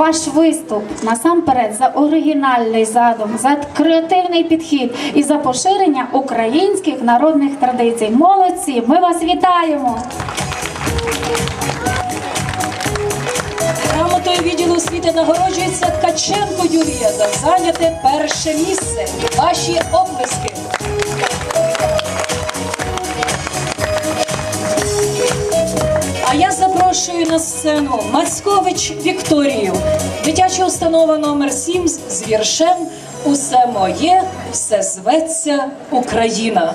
ваш виступ насамперед за оригінальний задум, за креативний підхід і за поширення українських народних традицій. Молодці! Ми вас вітаємо! Грамотою відділу освіти нагороджується Ткаченко Юлія за зайняте перше місце. Ваші оплески. Запрошую на сцену Мацькович Вікторію, дитяча установа номер 7 з віршем Усе моє, все зветься Україна.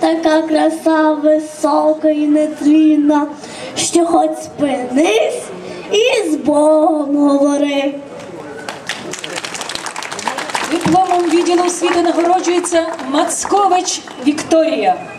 така краса висока і нетлінна, що хоч спинись і з Богом говори. Дипломом відділу освіти нагороджується Мацкович Вікторія.